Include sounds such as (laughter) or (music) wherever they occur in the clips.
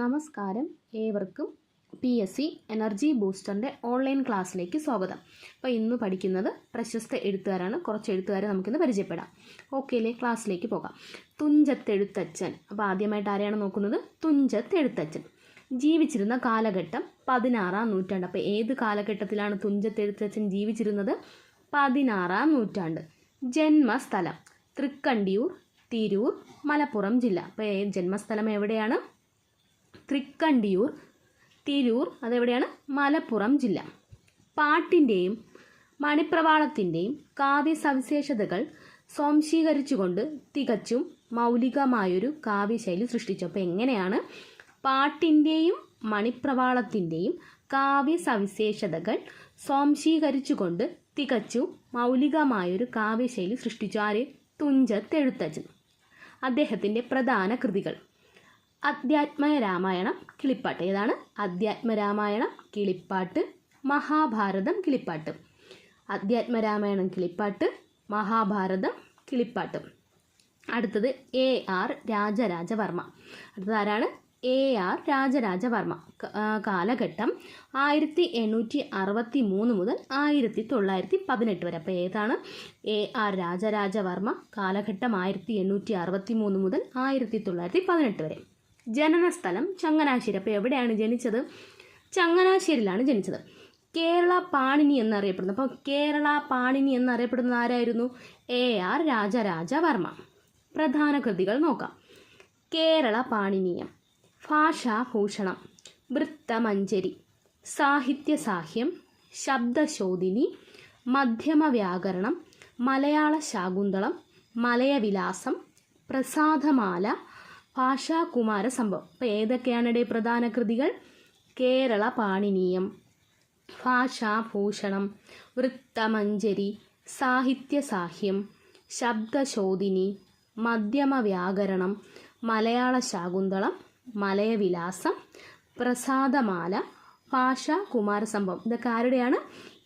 നമസ്കാരം. ഏവർക്കും P S C energy ബൂസ്റ്ററിന്റെ ഓൺലൈൻ ക്ലാസ്സിലേക്ക് സ്വാഗതം. അപ്പോൾ ഇന്ന് പഠിക്കുന്നത് പ്രശസ്ത എഴുത്തുകാരാണ്. കുറച്ച് എഴുത്തുകാരെ നമുക്കിന്ന് പരിചയപ്പെടാം. ഓക്കെ അല്ലേ ക്ലാസ്സിലേക്ക് പോകാം. തുഞ്ചത്തെഴുത്തച്ഛൻ. അപ്പോൾ ആദ്യമായിട്ട് ആരെയാണ് നോക്കുന്നത്? തുഞ്ചത്തെഴുത്തച്ഛൻ. ജീവിച്ചിരുന്ന കാലഘട്ടം പതിനാറാം നൂറ്റാണ്ട്. അപ്പോൾ ഏത് കാലഘട്ടത്തിലാണ് തുഞ്ചത്തെഴുത്തച്ഛൻ ജീവിച്ചിരുന്നത്? പതിനാറാം നൂറ്റാണ്ട്. ജന്മസ്ഥലം തൃക്കണ്ടിയൂർ തിരൂർ മലപ്പുറം ജില്ല. അപ്പോൾ ജന്മസ്ഥലം എവിടെയാണ്? തൃക്കണ്ടിയൂർ തിരൂർ അതെവിടെയാണ്? മലപ്പുറം ജില്ല. പാട്ടിന്റെയും മണിപ്രവാളത്തിന്റെയും കാവ്യ സവിശേഷതകൾ സ്വാംശീകരിച്ചുകൊണ്ട് തികച്ചും മൗലികമായൊരു കാവ്യശൈലി സൃഷ്ടിച്ചു. അപ്പോൾ എങ്ങനെയാണ്? പാട്ടിന്റെയും മണിപ്രവാളത്തിന്റെയും കാവ്യ സവിശേഷതകൾ സ്വാംശീകരിച്ചുകൊണ്ട് തികച്ചും മൗലികമായൊരു കാവ്യശൈലി സൃഷ്ടിച്ചു. ആര്? തുഞ്ചത്തെഴുത്തച്ഛൻ. അദ്ദേഹത്തിന്റെ പ്രധാന കൃതികൾ. അധ്യാത്മ രാമായണം കിളിപ്പാട്ട്. ഏതാണ്? അധ്യാത്മ രാമായണം കിളിപ്പാട്ട്. മഹാഭാരതം കിളിപ്പാട്ട്. അധ്യാത്മ രാമായണം കിളിപ്പാട്ട്. മഹാഭാരതം കിളിപ്പാട്ട്. അടുത്തത് എ ആർ രാജരാജവർമ്മ. അടുത്തത് ആരാണ്? A R Rajarajavarma. കാലഘട്ടം ആയിരത്തി എണ്ണൂറ്റി അറുപത്തി മൂന്ന് മുതൽ ആയിരത്തി തൊള്ളായിരത്തി പതിനെട്ട് വരെ. അപ്പോൾ ഏതാണ്? എ ആർ രാജരാജവർമ്മ കാലഘട്ടം ആയിരത്തി എണ്ണൂറ്റി അറുപത്തി മൂന്ന് മുതൽ ആയിരത്തി തൊള്ളായിരത്തി പതിനെട്ട് വരെ. ജനനസ്ഥലം ചങ്ങനാശ്ശേരി. അപ്പോൾ എവിടെയാണ് ജനിച്ചത്? ചങ്ങനാശ്ശേരിയിലാണ് ജനിച്ചത്. കേരള പാണിനി എന്നറിയപ്പെടുന്നത് അപ്പോൾ കേരള പാണിനി എന്നറിയപ്പെടുന്നത് ആരായിരുന്നു? A R Rajarajavarma. പ്രധാന കൃതികൾ നോക്കാം. കേരള പാണിനീയം ഭാഷാഭൂഷണം വൃത്തമഞ്ജരി സാഹിത്യസാഹ്യം ശബ്ദശോധിനി മധ്യമ വ്യാകരണം മലയാള ശാകുന്തളം മലയവിലാസം പ്രസാദമാല ഭാഷാകുമാര സംഭവം. അപ്പോൾ ഏതൊക്കെയാണ് പ്രധാന കൃതികൾ? കേരള പാണിനീയം ഭാഷാഭൂഷണം വൃത്തമഞ്ജരി സാഹിത്യസാഹ്യം ശബ്ദശോധിനി മധ്യമ വ്യാകരണം മലയാള ശാകുന്തളം മലയവിലാസം പ്രസാദമാല ഭാഷ കുമാരസംഭവം ഇതൊക്കെ ആരുടെയാണ്?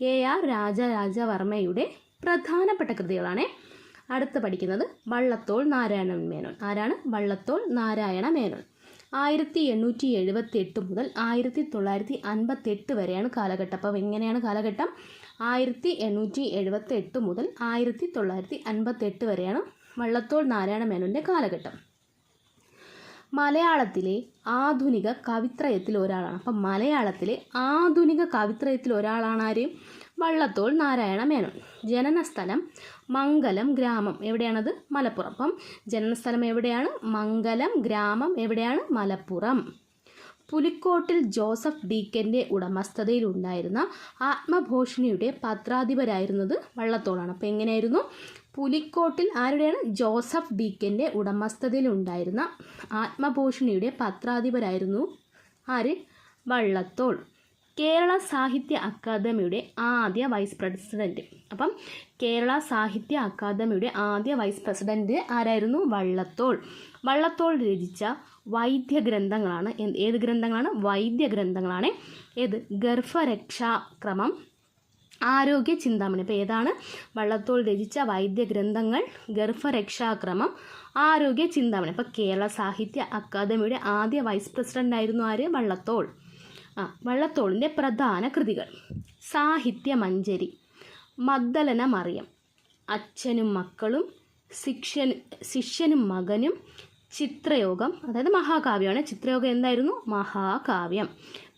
എ ആർ രാജരാജവർമ്മയുടെ പ്രധാനപ്പെട്ട കൃതികളാണ്. അടുത്ത് പഠിക്കുന്നത് വള്ളത്തോൾ നാരായണ മേനോൻ. ആരാണ്? വള്ളത്തോൾ നാരായണ മേനോൻ. ആയിരത്തി എണ്ണൂറ്റി എഴുപത്തി എട്ട് മുതൽ ആയിരത്തി തൊള്ളായിരത്തി അൻപത്തി എട്ട് വരെയാണ് കാലഘട്ടം. അപ്പോൾ എങ്ങനെയാണ് കാലഘട്ടം? ആയിരത്തി എണ്ണൂറ്റി എഴുപത്തി എട്ട് മുതൽ ആയിരത്തി തൊള്ളായിരത്തി അൻപത്തി എട്ട് വരെയാണ് വള്ളത്തോൾ നാരായണ മേനോന്റെ കാലഘട്ടം. മലയാളത്തിലെ ആധുനിക കവിത്രയത്തിൽ ഒരാളാണ്. അപ്പം മലയാളത്തിലെ ആധുനിക കവിത്രയത്തിൽ ഒരാളാണ് ആര്? വള്ളത്തോൾ നാരായണ മേനോൻ ജനനസ്ഥലം മംഗലം ഗ്രാമം. എവിടെയാണത്? മലപ്പുറം. അപ്പം ജനനസ്ഥലം എവിടെയാണ്? മംഗലം ഗ്രാമം. എവിടെയാണ്? മലപ്പുറം. പുലിക്കോട്ടിൽ ജോസഫ് ഡീക്കന്റെ ഉടമസ്ഥതയിലുണ്ടായിരുന്ന ആത്മഭൂഷണിയുടെ പത്രാധിപരായിരുന്നത് വള്ളത്തോളാണ്. അപ്പോൾ എങ്ങനെയായിരുന്നു? പുലിക്കോട്ടിൽ ആരുടെയാണ്? ജോസഫ് ഡീക്കന്റെ ഉടമസ്ഥതയിലുണ്ടായിരുന്ന ആത്മഭൂഷണിയുടെ പത്രാധിപരായിരുന്നു ആര്? വള്ളത്തോൾ. കേരള സാഹിത്യ അക്കാദമിയുടെ ആദ്യ വൈസ് പ്രസിഡന്റ് അപ്പം കേരള സാഹിത്യ അക്കാദമിയുടെ ആദ്യ വൈസ് പ്രസിഡന്റ് ആരായിരുന്നു? വള്ളത്തോൾ. വള്ളത്തോൾ രചിച്ച വൈദ്യ ഗ്രന്ഥങ്ങളാണ് ഏത് ഗ്രന്ഥങ്ങളാണ്? വൈദ്യ ഗ്രന്ഥങ്ങളാണ് ഏത്? ഗർഭരക്ഷാക്രമം ആരോഗ്യ ചിന്താമണി. അപ്പോൾ ഏതാണ്? വള്ളത്തോൾ രചിച്ച വൈദ്യ ഗ്രന്ഥങ്ങൾ ഗർഭരക്ഷാക്രമം ആരോഗ്യ ചിന്താമണി. അപ്പോൾ കേരള സാഹിത്യ അക്കാദമിയുടെ ആദ്യ വൈസ് പ്രസിഡന്റ് ആയിരുന്നു ആര്? വള്ളത്തോൾ. ആ വള്ളത്തോളിന്റെ പ്രധാന കൃതികൾ. സാഹിത്യമഞ്ചരി മദ്ദലന മറിയം അച്ഛനും മക്കളും ശിക്ഷൻ ശിഷ്യനും മകനും ചിത്രയോഗം അതായത് മഹാകാവ്യമാണ്. ചിത്രയോഗം എന്തായിരുന്നു? മഹാകാവ്യം.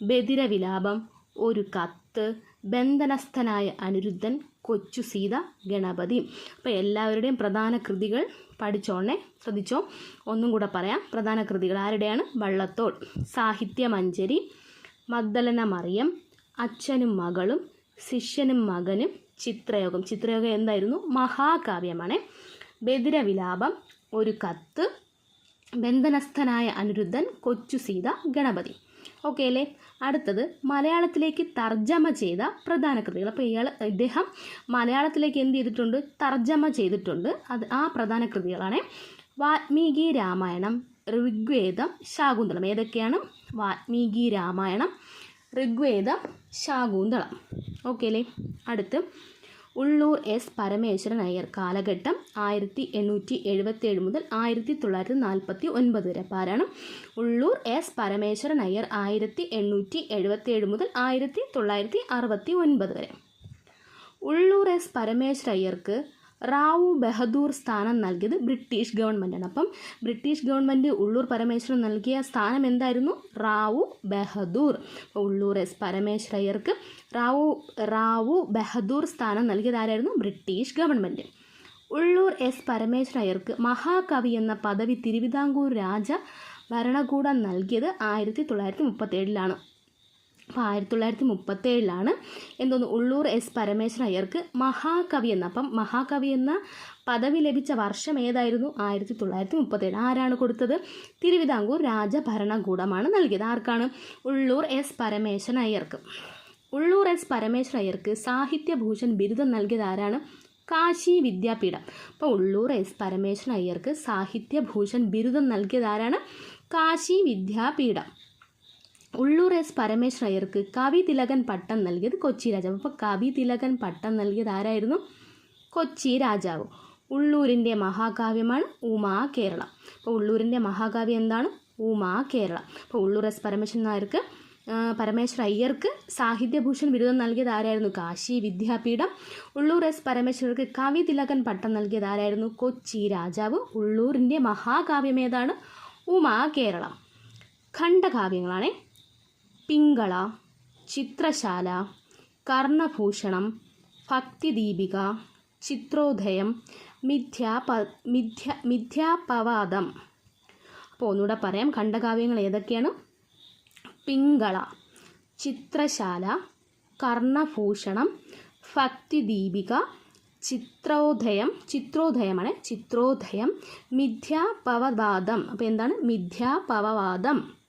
ബദിരവിലാപം ഒരു കത്ത് ബന്ധനസ്ഥനായ അനിരുദ്ധൻ കൊച്ചു സീത ഗണപതി. അപ്പോൾ എല്ലാവരുടെയും പ്രധാന കൃതികൾ പഠിച്ചോണേ ശ്രദ്ധിച്ചോ? ഒന്നും കൂടെ പറയാം. പ്രധാന കൃതികൾ ആരുടെയാണ്? വള്ളത്തോൾ. സാഹിത്യമഞ്ജരി മഗ്ദലന മറിയം അച്ഛനും മകളും ശിഷ്യനും മകനും ചിത്രയോഗം. ചിത്രയോഗം എന്തായിരുന്നു? മഹാകാവ്യമാണ്. ബദിരവിലാപം ഒരു കത്ത് ബന്ധനസ്ഥനായ അനിരുദ്ധൻ കൊച്ചു സീത ഗണപതി. ഓക്കെ അല്ലേ? അടുത്തത് മലയാളത്തിലേക്ക് തർജമ ചെയ്ത പ്രധാന കൃതികൾ. അപ്പോൾ ഇയാൾ ഇദ്ദേഹം മലയാളത്തിലേക്ക് എന്ത് ചെയ്തിട്ടുണ്ട്? തർജമ ചെയ്തിട്ടുണ്ട്. അത് ആ പ്രധാന കൃതികളാണ്. വാൽമീകി രാമായണം ഋഗ്വേദം ശാകുന്തളം. ഏതൊക്കെയാണ്? വാൽമീകി രാമായണം ഋഗ്വേദം ശാകുന്തളം. ഓക്കെ അല്ലേ അടുത്ത് ഉള്ളൂർ എസ് പരമേശ്വരൻ അയ്യർ കാലഘട്ടം ആയിരത്തി എണ്ണൂറ്റി എഴുപത്തി ഏഴ് മുതൽ ആയിരത്തി തൊള്ളായിരത്തി നാൽപ്പത്തി ഒൻപത് വരെ പാരായണം. ഉള്ളൂർ എസ് പരമേശ്വരൻ അയ്യർ ആയിരത്തി എണ്ണൂറ്റി എഴുപത്തി ഏഴ് മുതൽ ആയിരത്തി തൊള്ളായിരത്തി അറുപത്തി ഒൻപത് വരെ. ഉള്ളൂർ എസ് പരമേശ്വര അയ്യർക്ക് റാവു ബഹദൂർ സ്ഥാനം നൽകിയത് ബ്രിട്ടീഷ് ഗവൺമെന്റാണ് അപ്പം ബ്രിട്ടീഷ് ഗവൺമെന്റ് ഉള്ളൂർ പരമേശ്വരൻ നൽകിയ സ്ഥാനം എന്തായിരുന്നു? റാവു ബഹദൂർ. ഉള്ളൂർ എസ് പരമേശ്വരയ്യർക്ക് റാവു റാവു ബഹദൂർ സ്ഥാനം നൽകിയത് ആരായിരുന്നു? ബ്രിട്ടീഷ് ഗവൺമെന്റ് ഉള്ളൂർ എസ് പരമേശ്വരയ്യർക്ക് മഹാകവി എന്ന പദവി തിരുവിതാംകൂർ രാജ ഭരണകൂടം നൽകിയത് ആയിരത്തി തൊള്ളായിരത്തി മുപ്പത്തേഴിലാണ് അപ്പോൾ ആയിരത്തി തൊള്ളായിരത്തി മുപ്പത്തേഴിലാണ് എന്തോന്ന് ഉള്ളൂർ എസ് പരമേശ്വരൻ അയ്യർക്ക് മഹാകവി എന്ന. അപ്പം മഹാകവി എന്ന പദവി ലഭിച്ച വർഷം ഏതായിരുന്നു? ആയിരത്തി തൊള്ളായിരത്തി മുപ്പത്തേഴ് ആരാണ് കൊടുത്തത്? തിരുവിതാംകൂർ രാജഭരണകൂടമാണ് നൽകിയത്. ആർക്കാണ്? ഉള്ളൂർ എസ് പരമേശ്വരൻ അയ്യർക്ക്. ഉള്ളൂർ എസ് പരമേശ്വരൻ അയ്യർക്ക് സാഹിത്യഭൂഷൺ ബിരുദം നൽകിയത് ആരാണ്? കാശി വിദ്യാപീഠം. അപ്പോൾ ഉള്ളൂർ എസ് പരമേശ്വരൻ അയ്യർക്ക് സാഹിത്യഭൂഷൺ ബിരുദം നൽകിയത് ആരാണ്? കാശി വിദ്യാപീഠം. ഉള്ളൂർ എസ് പരമേശ്വര അയ്യർക്ക് കവി തിലകൻ പട്ടം നൽകിയത് കൊച്ചി രാജാവ്. അപ്പോൾ കവി തിലകൻ പട്ടം നൽകിയത് ആരായിരുന്നു? കൊച്ചി രാജാവ്. ഉള്ളൂരിന്റെ മഹാകാവ്യമാണ് ഉമാ കേരളം. അപ്പോൾ ഉള്ളൂരിന്റെ മഹാകാവ്യം എന്താണ്? ഉമാ കേരളം. അപ്പോൾ ഉള്ളൂർ എസ് പരമേശ്വരൻ നായർക്ക് പരമേശ്വര അയ്യർക്ക് സാഹിത്യഭൂഷൺ ബിരുദം നൽകിയത് ആരായിരുന്നു? കാശി വിദ്യാപീഠം. ഉള്ളൂർ എസ് പരമേശ്വരർക്ക് കവി തിലകൻ പട്ടം നൽകിയത് ആരായിരുന്നു? കൊച്ചി രാജാവ്. ഉള്ളൂരിന്റെ മഹാകാവ്യം ഏതാണ്? ഉമാ കേരളം. ഖണ്ഡകാവ്യങ്ങളാണേ. പിങ്കള ചിത്രശാല കർണഭൂഷണം ഭക്തിദീപിക ചിത്രോദയം മിഥ്യാപ മിഥ്യ മിഥ്യാപവാദം. അപ്പോൾ ഒന്നുകൂടെ പറയാം ഖണ്ഡകാവ്യങ്ങൾ ഏതൊക്കെയാണ്? പിങ്കള ചിത്രശാല കർണഭൂഷണം ഭക്തിദീപിക ചിത്രോദയം ചിത്രോദയമാണ് ചിത്രോദയം മിഥ്യാപവവാദം. അപ്പോൾ എന്താണ്? മിഥ്യാപവവാദം.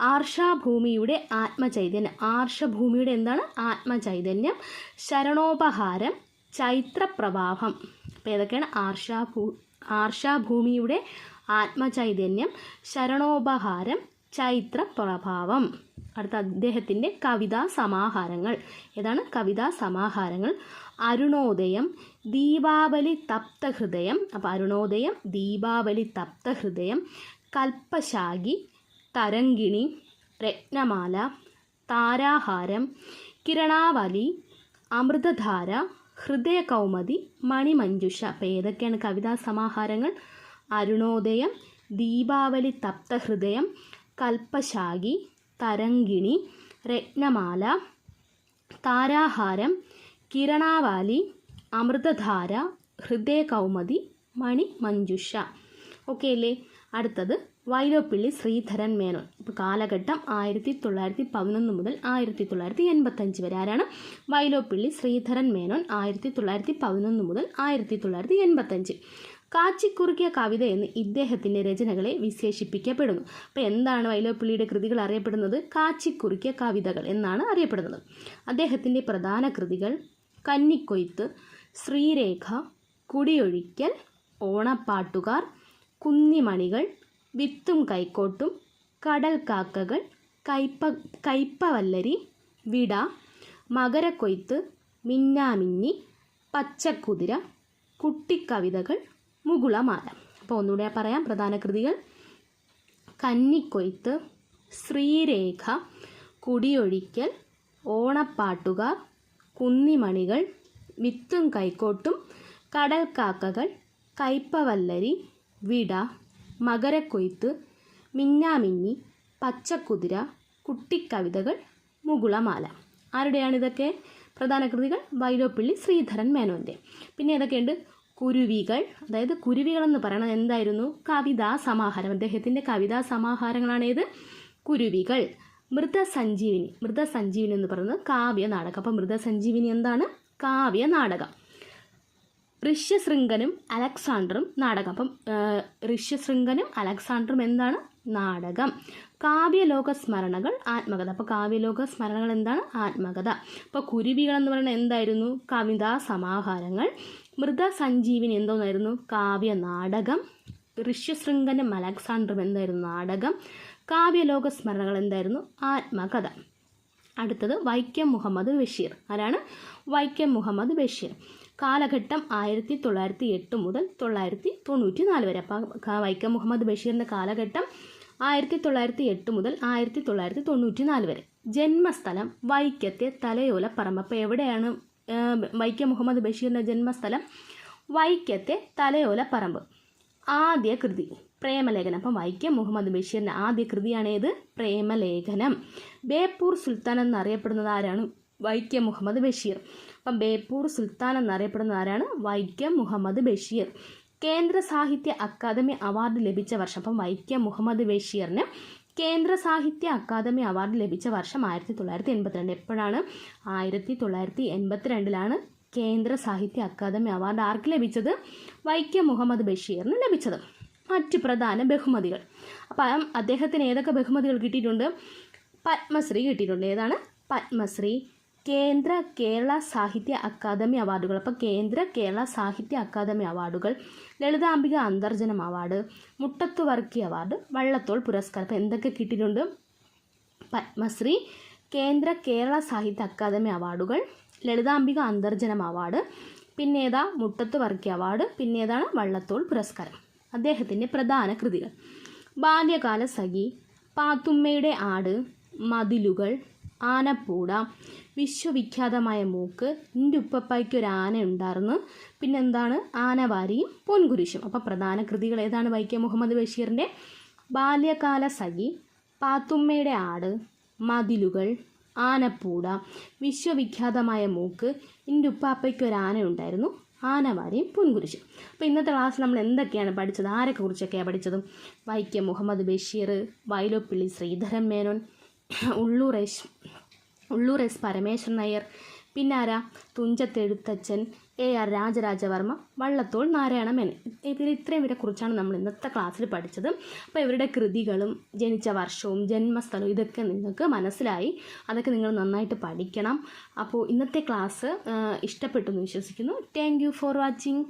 ആർഷാഭൂമിയുടെ ആത്മചൈതന്യം. ആർഷഭൂമിയുടെ എന്താണ്? ആത്മചൈതന്യം. ശരണോപഹാരം. ചൈത്രപ്രവാഹം. അപ്പോൾ ഏതൊക്കെയാണ്? ആർഷാഭൂ ആർഷാഭൂമിയുടെ ആത്മചൈതന്യം. ശരണോപഹാരം. ചൈത്രപ്രഭാവം. അടുത്ത അദ്ദേഹത്തിന്റെ കവിതാ സമാഹാരങ്ങൾ. ഏതാണ്? കവിതാ സമാഹാരങ്ങൾ. അരുണോദയം ദീപാവലി തപ്തഹൃദയം. അപ്പോൾ അരുണോദയം ദീപാവലി തപ്തഹൃദയം. കൽപ്പശാഖി തരങ്കിണി രത്നമാല താരാഹാരം കിരണാവലി അമൃതധാര ഹൃദയകൗമതി മണിമഞ്ജുഷ. അപ്പോൾ ഏതൊക്കെയാണ് കവിതാ സമാഹാരങ്ങൾ? അരുണോദയം ദീപാവലി തപ്തഹൃദയം കൽപ്പശാഖി തരങ്കിണി രത്നമാല താരാഹാരം കിരണാവാലി അമൃതധാര ഹൃദയകൗമതി മണി മഞ്ജുഷ ഓക്കെ അല്ലേ? അടുത്തത്. വൈലോപ്പിള്ളി ശ്രീധരൻ മേനോൻ. ഇപ്പോൾ കാലഘട്ടം ആയിരത്തി തൊള്ളായിരത്തി പതിനൊന്ന് മുതൽ ആയിരത്തി തൊള്ളായിരത്തി എൺപത്തഞ്ച് വരെ. ആരാണ്? വൈലോപ്പിള്ളി ശ്രീധരൻ മേനോൻ ആയിരത്തി തൊള്ളായിരത്തി പതിനൊന്ന് മുതൽ ആയിരത്തി തൊള്ളായിരത്തി എൺപത്തഞ്ച് കാച്ചിക്കുറുക്കിയ കവിത എന്ന് ഇദ്ദേഹത്തിന്റെ രചനകളെ വിശേഷിപ്പിക്കപ്പെടുന്നു. അപ്പോൾ എന്താണ് വൈലോപ്പിള്ളിയുടെ കൃതികൾ അറിയപ്പെടുന്നത്? കാച്ചിക്കുറുക്കിയ കവിതകൾ എന്നാണ് അറിയപ്പെടുന്നത്. അദ്ദേഹത്തിന്റെ പ്രധാന കൃതികൾ കന്നിക്കൊയ്ത്ത് ശ്രീരേഖ കുടിയൊഴിക്കൽ ഓണപ്പാട്ടുകാർ കുന്നിമണികൾ വിത്തും കൈക്കോട്ടും കടൽ കാക്കകൾ കയ്പ കയ്പവല്ലരി വിട മകരക്കൊയ്ത്ത് മിന്നാമിന്നി പച്ചക്കുതിര കുട്ടിക്കവിതകൾ മുകുളമാല. അപ്പോൾ ഒന്നുകൂടെ പറയാം പ്രധാന കൃതികൾ. കന്നിക്കൊയ്ത്ത് ശ്രീരേഖ കുടിയൊഴിക്കൽ ഓണപ്പാട്ടുകാർ കുന്നിമണികൾ വിത്തും കൈക്കോട്ടും കടൽ കാക്കകൾ കയ്പവല്ലരി വിട മകരക്കൊയ്ത്ത് മിന്നാമിന്നി പച്ചക്കുതിര കുട്ടിക്കവിതകൾ മുകുളമാല. ആരുടെയാണ് ഇതൊക്കെ? പ്രധാന കൃതികൾ വൈലോപ്പിള്ളി ശ്രീധരൻ മേനോന്റെ പിന്നെ ഏതൊക്കെയുണ്ട്? കുരുവികൾ. അതായത് കുരുവികൾ എന്ന് പറയുന്നത് എന്തായിരുന്നു? കവിതാ സമാഹാരം. അദ്ദേഹത്തിന്റെ കവിതാ സമാഹാരങ്ങളാണ് ഏത്? കുരുവികൾ. മൃതസഞ്ജീവിനി. മൃതസഞ്ജീവിനി എന്ന് പറയുന്നത് കാവ്യ നാടകം അപ്പം മൃതസഞ്ജീവിനി എന്താണ്? കാവ്യ നാടകം ഋഷ്യശൃംഗനും അലക്സാണ്ടറും നാടകം. അപ്പം ഋഷ്യശൃംഗനും അലക്സാണ്ടറും എന്താണ്? നാടകം. കാവ്യലോക സ്മരണകൾ ആത്മകഥ. അപ്പോൾ കാവ്യലോക സ്മരണകൾ എന്താണ്? ആത്മകഥ. അപ്പോൾ കുരുവികൾ എന്ന് പറയുന്നത് എന്തായിരുന്നു? കവിതാ സമാഹാരങ്ങൾ മൃതസഞ്ജീവിനി എന്തോന്നായിരുന്നു? കാവ്യ നാടകം ഋഷ്യശൃംഗനും അലക്സാണ്ടറും എന്തായിരുന്നു? നാടകം. കാവ്യലോക സ്മരണകൾ എന്തായിരുന്നു? ആത്മകഥ. അടുത്തത് വൈക്കം മുഹമ്മദ് ബഷീർ. ആരാണ്? വൈക്കം മുഹമ്മദ് ബഷീർ. കാലഘട്ടം ആയിരത്തി തൊള്ളായിരത്തി എട്ട് മുതൽ തൊള്ളായിരത്തി തൊണ്ണൂറ്റി നാല് വരെ. അപ്പം വൈക്കം മുഹമ്മദ് ബഷീറിന്റെ കാലഘട്ടം ആയിരത്തി തൊള്ളായിരത്തി എട്ട് മുതൽ ആയിരത്തി തൊള്ളായിരത്തി തൊണ്ണൂറ്റി നാല് വരെ. ജന്മസ്ഥലം വൈക്കത്തെ തലയോലപ്പറമ്പ് അപ്പോൾ എവിടെയാണ് വൈക്കം മുഹമ്മദ് ബഷീറിന്റെ ജന്മസ്ഥലം? വൈക്കത്തെ തലയോലപ്പറമ്പ് ആദ്യ കൃതി പ്രേമലേഖനം. അപ്പം വൈക്കം മുഹമ്മദ് ബഷീറിന്റെ ആദ്യ കൃതിയാണേത് പ്രേമലേഖനം. ബേപ്പൂർ സുൽത്താൻ എന്നറിയപ്പെടുന്നത് ആരാണ്? വൈക്കം മുഹമ്മദ് ബഷീർ. അപ്പം ബേപ്പൂർ സുൽത്താൻ എന്നറിയപ്പെടുന്ന ആരാണ്? വൈക്കം മുഹമ്മദ് ബഷീർ. കേന്ദ്ര സാഹിത്യ അക്കാദമി അവാർഡ് ലഭിച്ച വർഷം അപ്പം വൈക്കം മുഹമ്മദ് ബഷീറിന് കേന്ദ്ര സാഹിത്യ അക്കാദമി അവാർഡ് ലഭിച്ച വർഷം ആയിരത്തി തൊള്ളായിരത്തി എൺപത്തിരണ്ട് എപ്പോഴാണ്? ആയിരത്തി തൊള്ളായിരത്തി എൺപത്തിരണ്ടിലാണ് കേന്ദ്ര സാഹിത്യ അക്കാദമി അവാർഡ് ആർക്ക് ലഭിച്ചത്? വൈക്കം മുഹമ്മദ് ബഷീറിന് ലഭിച്ചത്. മറ്റ് പ്രധാന ബഹുമതികൾ. അപ്പം അദ്ദേഹത്തിന് ഏതൊക്കെ ബഹുമതികൾ കിട്ടിയിട്ടുണ്ട്? പത്മശ്രീ കിട്ടിയിട്ടുണ്ട്. ഏതാണ്? പത്മശ്രീ കേന്ദ്ര കേരള സാഹിത്യ അക്കാദമി അവാർഡുകൾ. അപ്പോൾ കേന്ദ്ര കേരള സാഹിത്യ അക്കാദമി അവാർഡുകൾ ലളിതാംബിക അന്തർജനം അവാർഡ് മുട്ടത്തു വർക്കി അവാർഡ് വള്ളത്തോൾ പുരസ്കാരം. അപ്പോൾ എന്തൊക്കെ കിട്ടിയിട്ടുണ്ട്? പത്മശ്രീ കേന്ദ്ര കേരള സാഹിത്യ അക്കാദമി അവാർഡുകൾ ലളിതാംബിക അന്തർജനം അവാർഡ് പിന്നേതാ മുട്ടത്ത് വർക്കി അവാർഡ് പിന്നേതാണ് വള്ളത്തോൾ പുരസ്കാരം. അദ്ദേഹത്തിന്റെ പ്രധാന കൃതികൾ. ബാല്യകാല സഖി പാത്തുമ്മയുടെ ആട് മതിലുകൾ ആനപ്പൂട വിശ്വവിഖ്യാതമായ മൂക്ക് എന്റെ ഉപ്പപ്പായ്ക്ക് ഒരു ആന ഉണ്ടായിരുന്നു പിന്നെന്താണ് ആനവാരിയും പൊൻകുരിശും. അപ്പോൾ പ്രധാന കൃതികൾ ഏതാണ് വൈക്കം മുഹമ്മദ് ബഷീറിന്റെ ബാല്യകാല സഖി പാത്തുമ്മയുടെ ആട് മതിലുകൾ ആനപ്പൂട വിശ്വവിഖ്യാതമായ മൂക്ക് എന്റെ ഉപ്പാപ്പയ്ക്ക് ഒരു ആന ഉണ്ടായിരുന്നു. ആനവാരിയും പൊൻകുരിശും. അപ്പോൾ ഇന്നത്തെ ക്ലാസ് നമ്മൾ എന്തൊക്കെയാണ് പഠിച്ചത്? ആരെക്കുറിച്ചൊക്കെയാണ് പഠിച്ചതും? വൈക്കം മുഹമ്മദ് ബഷീർ വയലോപ്പിള്ളി ശ്രീധരൻ മേനോൻ (coughs) ഉള്ളൂർ എസ് ഉള്ളൂർ എസ് പരമേശ്വരൻ നായർ പിന്നെ ആരാ തുഞ്ചത്തെഴുത്തച്ഛൻ എ ആർ രാജരാജവർമ്മ വള്ളത്തോൾ നാരായണ മേനൻ. ഇതിൽ ഇത്രയും ഇവരെ കുറിച്ചാണ് നമ്മൾ ഇന്നത്തെ ക്ലാസ്സിൽ പഠിച്ചത്. അപ്പോൾ ഇവരുടെ കൃതികളും ജനിച്ച വർഷവും ജന്മസ്ഥലവും ഇതൊക്കെ നിങ്ങൾക്ക് മനസ്സിലായി. അതൊക്കെ നിങ്ങൾ നന്നായിട്ട് പഠിക്കണം. അപ്പോൾ ഇന്നത്തെ ക്ലാസ് ഇഷ്ടപ്പെട്ടു എന്ന് വിശ്വസിക്കുന്നു. Thank for watching